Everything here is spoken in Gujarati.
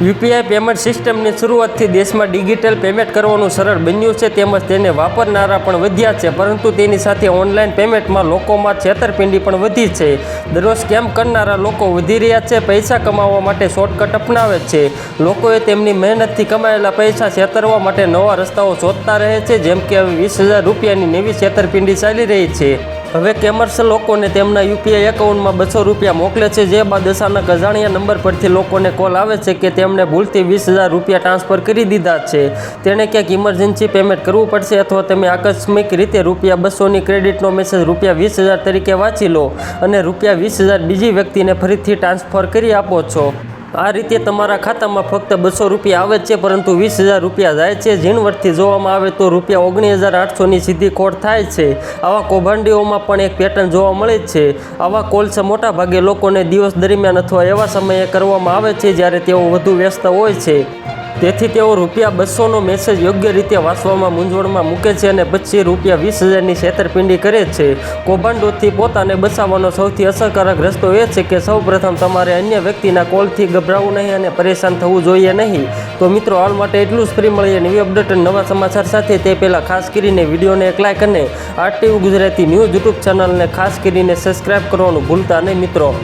યુપીઆઈ પેમેન્ટ સિસ્ટમની શરૂઆતથી દેશમાં ડિજિટલ પેમેન્ટ કરવાનું સરળ બન્યું છે તેમજ તેને વાપરનારા પણ વધ્યા છે, પરંતુ તેની સાથે ઓનલાઈન પેમેન્ટમાં લોકોમાં છેતરપિંડી પણ વધી છે. દરરોજ સ્કેમ કરનારા લોકો વધી રહ્યા છે, પૈસા કમાવવા માટે શોર્ટકટ અપનાવે છે. લોકોએ તેમની મહેનતથી કમાયેલા પૈસા છેતરવા માટે નવા રસ્તાઓ શોધતા રહે છે, જેમ કે વીસ હજાર રૂપિયાની નવી છેતરપિંડી ચાલી રહી છે. હવે કેમર્સ લોકોને તેમના યુપીઆઈ એકાઉન્ટમાં બસો રૂપિયા મોકલે છે, જે બાદ અચાનક અજાણ્યા નંબર પરથી લોકોને કોલ આવે છે કે તેમણે ભૂલથી વીસ હજાર રૂપિયા ટ્રાન્સફર કરી દીધા છે. તેણે ક્યાંક ઇમરજન્સી પેમેન્ટ કરવું પડશે અથવા તમે આકસ્મિક રીતે રૂપિયા બસોની ક્રેડિટનો મેસેજ રૂપિયા વીસ હજાર તરીકે વાંચી લો અને રૂપિયા વીસ હજાર બીજી વ્યક્તિને ફરીથી ટ્રાન્સફર કરી આપો છો. આ રીતે તમારા ખાતામાં ફક્ત બસો રૂપિયા આવે છે, પરંતુ વીસ હજાર રૂપિયા જાય છે. ઝીણવટથી જોવામાં આવે તો રૂપિયા ઓગણીસ હજાર આઠસોની સીધી ખોટ થાય છે. આવા કૌભાંડીઓમાં પણ એક પેટર્ન જોવા મળે છે. આવા કોલ્સ મોટાભાગે લોકોને દિવસ દરમિયાન અથવા એવા સમયે કરવામાં આવે છે, જ્યારે તેઓ વધુ વ્યસ્ત હોય છે. તેથી તેઓ રૂપિયા બસોનો મેસેજ યોગ્ય રીતે વાંચવામાં મૂંઝવણમાં મૂકે છે અને પછી રૂપિયા વીસ હજારની છેતરપિંડી કરે છે. કૌભાંડોથી પોતાને બચાવવાનો સૌથી અસરકારક રસ્તો એ છે કે સૌપ્રથમ તમારે અન્ય વ્યક્તિના કોલથી ગભરાવું નહીં અને પરેશાન થવું જોઈએ નહીં. તો મિત્રો, હાલ માટે એટલું જ. ફ્રી મળીએ નવી અપડેટ નવા સમાચાર સાથે. તે પહેલાં ખાસ કરીને વિડીયોને એક લાઇક અને આરટીયુ ગુજરાતી ન્યૂઝ યુટ્યુબ ચેનલને ખાસ કરીને સબસ્ક્રાઇબ કરવાનું ભૂલતા નહીં મિત્રો.